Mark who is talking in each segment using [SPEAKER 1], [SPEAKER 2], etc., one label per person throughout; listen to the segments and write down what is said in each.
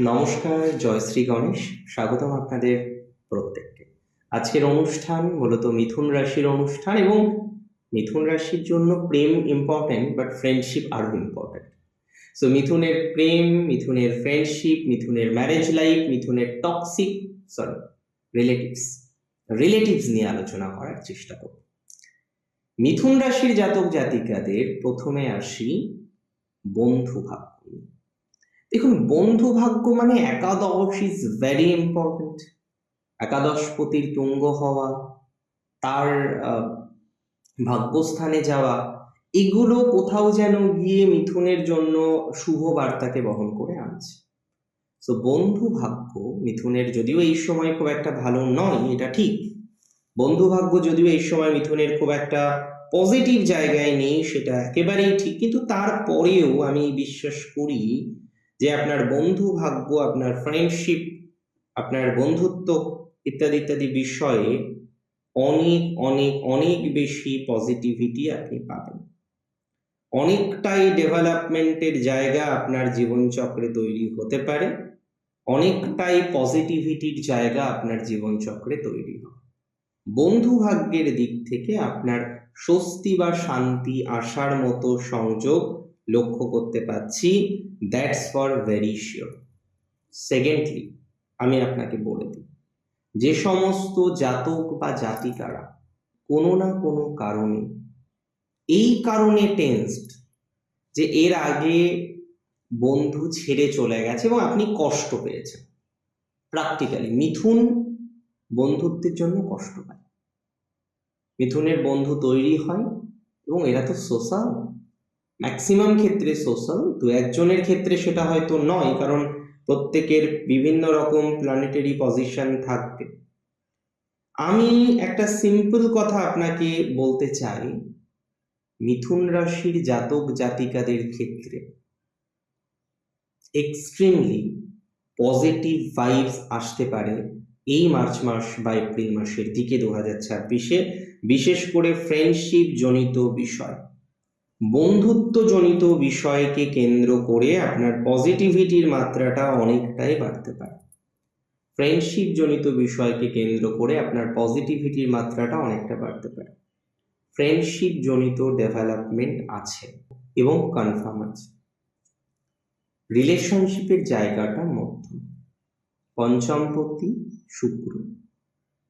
[SPEAKER 1] নমস্কার জয়শ্রী গণেশ। স্বাগতম আপনাদের প্রত্যেককে। আজকের অনুষ্ঠান মূলত মিথুন রাশির অনুষ্ঠান এবং মিথুন রাশির জন্য প্রেম ইম্পর্টেন্ট বাট ফ্রেন্ডশিপ আরও ইম্পর্টেন্ট সো মিথুনের প্রেম, মিথুনের ফ্রেন্ডশিপ মিথুনের ম্যারেজ লাইফ মিথুনের টক্সিক সরি রিলেটিভস রিলেটিভস নিয়ে আলোচনা করার চেষ্টা করব। মিথুন রাশির জাতক জাতিকাদের প্রথমে আসি বন্ধু। দেখুন, বন্ধু ভাগ্য মানে একাদশ ইজ ভেরি ইম্পর্টেন্ট একাদশপতির তুঙ্গ হওয়া, তার ভাগ্যস্থানে যাওয়া, এগুলো কোথাও যেন গিয়ে মিথুনের জন্য শুভ বার্তাকে বহন করে আনছে। তো বন্ধু ভাগ্য মিথুনের যদিও এই সময় খুব একটা ভালো নয়, এটা ঠিক। বন্ধু ভাগ্য যদিও এই সময় মিথুনের খুব একটা পজিটিভ জায়গায় নেই, সেটা একেবারেই ঠিক। কিন্তু তারপরেও আমি বিশ্বাস করি যে আপনার বন্ধু ভাগ্য, আপনার ফ্রেন্ডশিপ আপনার বন্ধুত্ব ইত্যাদি ইত্যাদি বিষয়ে অনেক অনেক অনেক বেশি পজিটিভিটি আপনি পাবেন। অনেকটাই ডেভেলপমেন্টের জায়গা আপনার জীবনচক্রে তৈরি হতে পারে। অনেকটাই পজিটিভিটির জায়গা আপনার জীবনচক্রে তৈরি হবে। বন্ধু ভাগ্যের দিক থেকে আপনার স্বস্তি বা শান্তি আসার মতো সংযোগ লক্ষ্য করতে পাচ্ছি that's for very sure secondly আমি আপনাকে বলে দিই, যে সমস্ত জাতক বা জাতিকারা কোনো না কোনো কারণে, এই কারণে টেন্সড যে এর আগে বন্ধু ছেড়ে চলে গেছে এবং আপনি কষ্ট পেয়েছেন। প্র্যাকটিক্যালি মিথুন বন্ধুত্বের জন্য কষ্ট পায়। মিথুনের বন্ধু তৈরি হয় এবং এরা তো সোশ্যাল ম্যাক্সিমাম ক্ষেত্রে সোশ্যাল দু একজনের ক্ষেত্রে সেটা হয়তো নয়, কারণ প্রত্যেকের বিভিন্ন রকম প্ল্যানেটারি পজিশন থাকবে। আমি একটা সিম্পল কথা আপনাকে বলতে চাই। মিথুন রাশির জাতক জাতিকাদের ক্ষেত্রে এক্সট্রিমলি পজিটিভ ভাইবস আসতে পারে এই মার্চ মাস বা এপ্রিল মাসের দিকে দু হাজার ছাব্বিশে। বিশেষ করে ফ্রেন্ডশিপ জনিত বিষয়। বন্ধুত্বজনিত বিষয়কে কেন্দ্র করে আপনার পজিটিভিটির মাত্রাটা অনেকটাই বাড়তে পারে। ফ্রেন্ডশিপ জনিত বিষয়কে কেন্দ্র করে আপনার পজিটিভিটির মাত্রাটা অনেকটা বাড়তে পারে। ফ্রেন্ডশিপ জনিত ডেভেলপমেন্ট আছে এবং কনফার্ম আছে। রিলেশনশিপের জায়গাটা মধ্যম। পঞ্চমপতি শুক্র।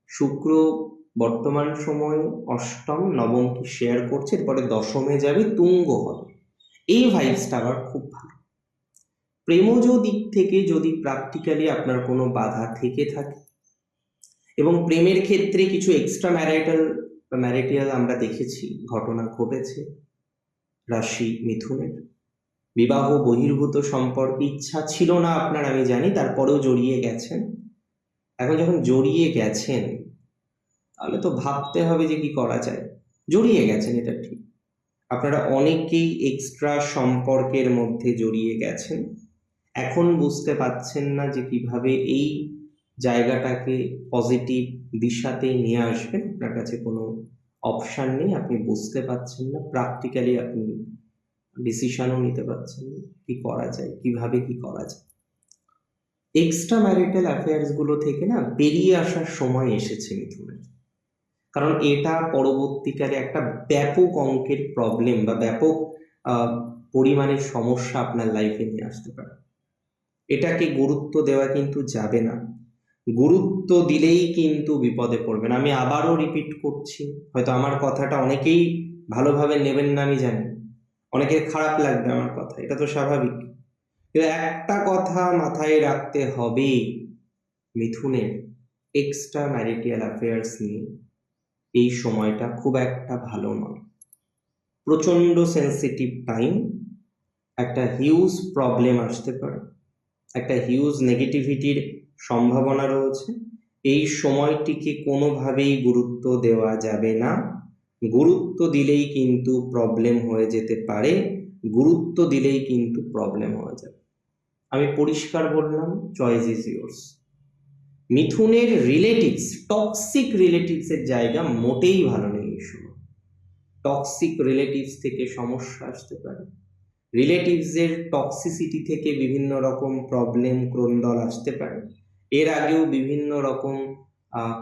[SPEAKER 1] শুক্র বর্তমান সময়ে অষ্টম নবমকে শেয়ার করছে, এরপরে দশমে যাবে তুঙ্গ হবে। এই ভাইবসটা আবার খুব ভালো। প্রেমজ দিক থেকে যদি প্র্যাকটিক্যালি আপনার কোনো বাধা থেকে থাকে, এবং প্রেমের ক্ষেত্রে কিছু এক্সট্রা ম্যারিটাল বা ম্যারিটিয়াল আমরা দেখেছি, ঘটনা ঘটেছে, রাশি মিথুনের। বিবাহ বহির্ভূত সম্পর্কে ইচ্ছা ছিল না আপনার, আমি জানি, তারপরেও জড়িয়ে গেছেন। এখন যখন জড়িয়ে গেছেন তাহলে তো ভাবতে হবে যে কি করা যায়। জড়িয়ে গেছেন, এটা ঠিক। আপনারা অনেকেই এক্সট্রা সম্পর্কের মধ্যে জড়িয়ে গেছেন। এখন বুঝতে পাচ্ছেন না যে কীভাবে এই জায়গাটাকে পজিটিভ দিশাতে নিয়ে আসবেন। আপনার কাছে কোনো অপশান নেই, আপনি বুঝতে পারছেন না। প্র্যাকটিক্যালি আপনি ডিসিশনও নিতে পারছেন কি করা যায়, কীভাবে কি করা যায়। এক্সট্রা ম্যারিটাল অ্যাফেয়ার্সগুলো থেকে না বেরিয়ে আসার সময় এসেছে মিথুনের। কারণ এটা পরবর্তীকালে একটা ব্যাপক অঙ্কের প্রবলেম বা ব্যাপক পরিমাণের সমস্যা আপনার লাইফে নিয়ে আসতে পারে। এটাকে গুরুত্ব দেওয়া কিন্তু যাবে না। গুরুত্ব দিলেই কিন্তু বিপদে পড়বেন। আমি আবারও রিপিট করছি, হয়তো আমার কথাটা অনেকেই ভালোভাবে নেবেন না, আমি জানি। অনেকের খারাপ লাগবে আমার কথা, এটা তো স্বাভাবিক। কিন্তু একটা কথা মাথায় রাখতে হবে মিথুনের এক্সট্রা ম্যারিটিয়াল অ্যাফেয়ার্স নিয়ে। এই সময়টা খুব একটা ভালো নয়। প্রচণ্ড সেন্সিটিভ টাইম একটা হিউজ প্রবলেম আসতে পারে। একটা হিউজ নেগেটিভিটির সম্ভাবনা রয়েছে। এই সময়টিকে কোনোভাবেই গুরুত্ব দেওয়া যাবে না। গুরুত্ব দিলেই কিন্তু প্রবলেম হয়ে যেতে পারে। গুরুত্ব দিলেই কিন্তু প্রবলেম হয়ে যাবে। আমি পরিষ্কার বললাম চয়েস ইজ ইয়োর্স মিথুনের রিলেটিভস টক্সিক রিলেটিভসের জায়গা মোটেই ভালো নেই এই সময়। টক্সিক রিলেটিভস থেকে সমস্যা আসতে পারে। রিলেটিভসের টক্সিসিটি থেকে বিভিন্ন রকম প্রবলেম ক্রন্দল আসতে পারে। এর আগেও বিভিন্ন রকম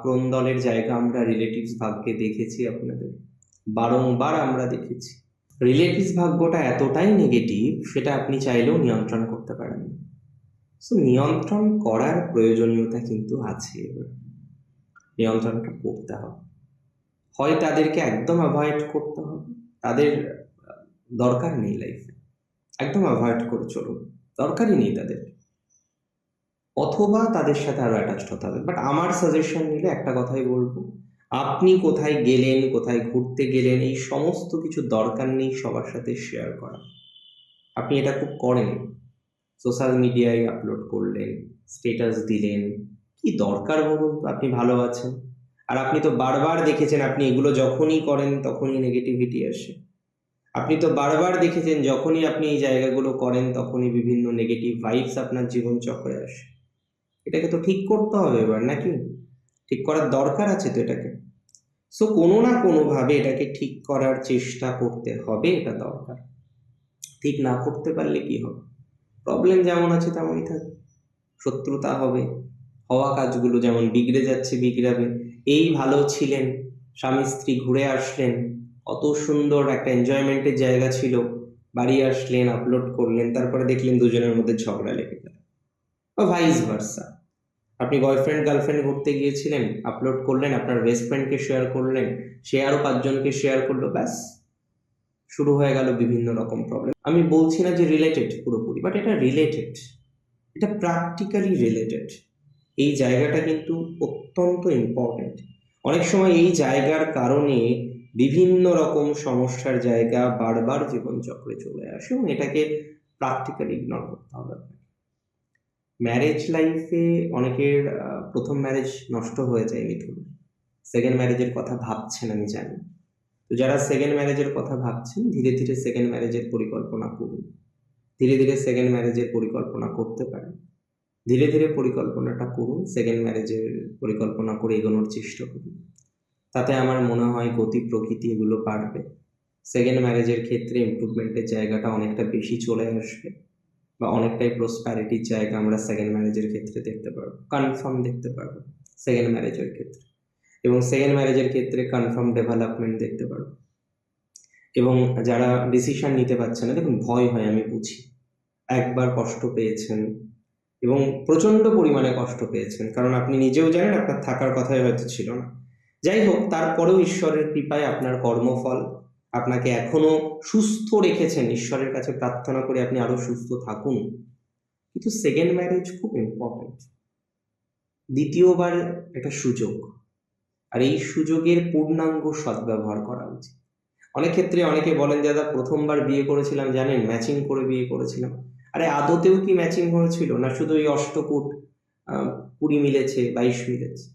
[SPEAKER 1] ক্রন্দলের জায়গা আমরা রিলেটিভস ভাগ্যে দেখেছি আপনাদের। বারংবার আমরা দেখেছি। রিলেটিভস ভাগ্যটা এতটাই নেগেটিভ সেটা আপনি চাইলেও নিয়ন্ত্রণ করতে পারেন না সো নিয়ন্ত্রণ করার প্রয়োজনীয়তা কিন্তু আছে এবার। নিয়ন্ত্রণটা করতে হবে। হয় তাদেরকে একদম অ্যাভয়েড করতে হবে। তাদের দরকার নেই লাইফে একদম অ্যাভয়েড করে চলুন। দরকারই নেই তাদের অথবা তাদের সাথে আরও অ্যাটাচড হতে হবে। বাট আমার সাজেশন নিলে একটা কথাই বলব। আপনি কোথায় গেলেন, কোথায় ঘুরতে গেলেন, এই সমস্ত কিছু দরকার নেই সবার সাথে শেয়ার করা আপনি এটা খুব করেন। সোশ্যাল মিডিয়ায় আপলোড করলেন স্টেটাস দিলেন। কি দরকার বলুন তো, আপনি ভালো আছেন। আর আপনি তো বারবার দেখেছেন, আপনি এগুলো যখনই করেন তখনই নেগেটিভিটি আসে। আপনি তো বারবার দেখেছেন, যখনই আপনি এই জায়গাগুলো করেন তখনই বিভিন্ন নেগেটিভ ভাইবস আপনার জীবন চক্রে আসে। এটাকে তো ঠিক করতে হবে এবার, নাকি? ঠিক করার দরকার আছে তো এটাকে। সো কোনো না কোনোভাবে এটাকে ঠিক করার চেষ্টা করতে হবে, এটা দরকার। ঠিক না করতে পারলে কি হবে? প্রবলেম যেমন আছে তেমনই থাকবে শত্রুতা হবে, হওয়া কাজগুলো যেমন বিগড়ে যাচ্ছে, বিগড়াবে। এই ভালো ছিলেন, স্বামী স্ত্রী ঘুরে আসলেন, কত সুন্দর একটা এনজয়মেন্টের জায়গা ছিল। বাড়ি আসলেন আপলোড করলেন, তারপরে দেখলেন দুজনের মধ্যে ঝগড়া লেগে গেল। বা ভাইস ভার্সা আপনি বয়ফ্রেন্ড গার্লফ্রেন্ড ঘুরতে গিয়েছিলেন আপলোড করলেন, আপনার বেস্ট ফ্রেন্ডকে শেয়ার করলেন, সে আরও পাঁচজনকে শেয়ার করল, ব্যাস। শুরু হয়ে গেল বিভিন্ন রকম প্রবলেম আমি বলছি না যে রিলেটেড পুরোপুরি বাট এটা রিলেটেড এটা প্র্যাকটিক্যালি রিলেটেড এই জায়গাটা কিন্তু অত্যন্ত ইম্পর্টেন্ট অনেক সময় এই জায়গার কারণে বিভিন্ন রকম সমস্যার জায়গা বারবার জীবনচক্রে চলে আসে এবং এটাকে প্র্যাকটিক্যালি ইগনোর করতে হবে ম্যারেজ লাইফে অনেকের প্রথম ম্যারেজ নষ্ট হয়ে যায় মিথুন। সেকেন্ড ম্যারেজের কথা ভাবছেন আমি জানি। তো যারা সেকেন্ড ম্যারেজের কথা ভাবছেন, ধীরে ধীরে সেকেন্ড ম্যারেজের পরিকল্পনা করুন। ধীরে ধীরে সেকেন্ড ম্যারেজের পরিকল্পনা করতে পারেন। ধীরে ধীরে পরিকল্পনাটা করুন সেকেন্ড ম্যারেজের পরিকল্পনা করে এগোনোর চেষ্টা করুন। তাতে আমার মনে হয় গতি, প্রকৃতি এগুলো বাড়বে। সেকেন্ড ম্যারেজের ক্ষেত্রে ইমপ্রুভমেন্টের জায়গাটা অনেকটা বেশি চলে আসবে বা অনেকটাই প্রসপ্যারিটির জায়গা আমরা সেকেন্ড ম্যারেজের ক্ষেত্রে দেখতে পারব কনফার্ম দেখতে পারব সেকেন্ড ম্যারেজের ক্ষেত্রে। এবং সেকেন্ড ম্যারেজের ক্ষেত্রে কনফার্ম ডেভেলপমেন্ট দেখতে পারো। এবং যারা ডিসিশন নিতে পারছে না, দেখুন, ভয় হয়, আমি বুঝি। একবার কষ্ট পেয়েছেন এবং প্রচণ্ড পরিমাণে কষ্ট পেয়েছেন, কারণ আপনি নিজেও জানেন, আপনার থাকার কথাই হয়তো ছিল না। যাই হোক, তারপরেও ঈশ্বরের কৃপায় আপনার কর্মফল আপনাকে এখনও সুস্থ রেখেছেন। ঈশ্বরের কাছে প্রার্থনা করে আপনি আরও সুস্থ থাকুন। কিন্তু সেকেন্ড ম্যারেজ খুব ইম্পর্টেন্ট দ্বিতীয়বার একটা সুযোগ। আর এই সুযোগের পূর্ণাঙ্গ সদ্ব্যবহার করা উচিত। অনেক ক্ষেত্রে অনেকে বলেন দাদা, প্রথমবার বিয়ে করেছিলাম, জানেন ম্যাচিং করে বিয়ে করেছিলাম। আরে, আদতেও কি ম্যাচিং হয়েছিল? না শুধু ওই অষ্টকূট কুড়ি মিলেছে, বাইশ মিলেছে?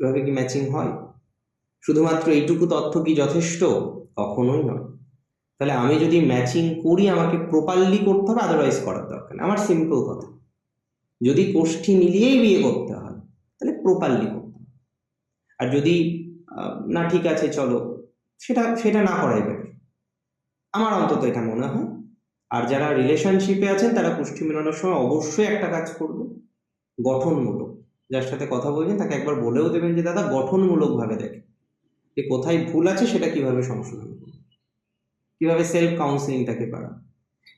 [SPEAKER 1] এভাবে কি ম্যাচিং হয়? শুধুমাত্র এইটুকু তথ্য কি যথেষ্ট? কখনোই নয়। তাহলে আমি যদি ম্যাচিং করি, আমাকে প্রপারলি করতে হবে আদারওয়াইজ করার দরকার আমার সিম্পল কথা। যদি কোষ্ঠী মিলিয়েই বিয়ে করতে হয়, তাহলে প্রপারলি করতে আর যদি না ঠিক আছে, চলো, সেটা সেটা না করাই বেটার। আমার অন্তত এটা মনে হয়। আর যারা রিলেশনশিপে আছেন, তারা পুষ্টি মেলানোর সময় অবশ্যই একটা কাজ করবে। গঠনমূলক। যার সাথে কথা বলছেন তাকে একবার বলেও দেবেন যে, দাদা গঠনমূলক ভাবে দেখে, যে কোথায় ভুল আছে সেটা কীভাবে সংশোধন করবে? কীভাবে সেলফ কাউন্সিলিংটাকে পারা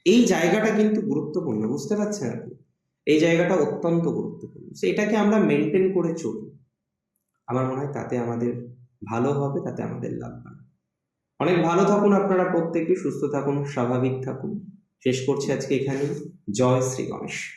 [SPEAKER 1] এই জায়গাটা কিন্তু গুরুত্বপূর্ণ, বুঝতে পারছেন আপনি? এই জায়গাটা অত্যন্ত গুরুত্বপূর্ণ। এটাকে আমরা মেনটেন করে চলি। আমার মনে হয় তাতে আমাদের ভালো হবে, তাতে আমাদের লাভ হবে অনেক ভালো থাকুন আপনারা প্রত্যেকে, সুস্থ থাকুন, স্বাভাবিক থাকুন। শেষ করছি আজকে এখানে জয় শ্রী গণেশ।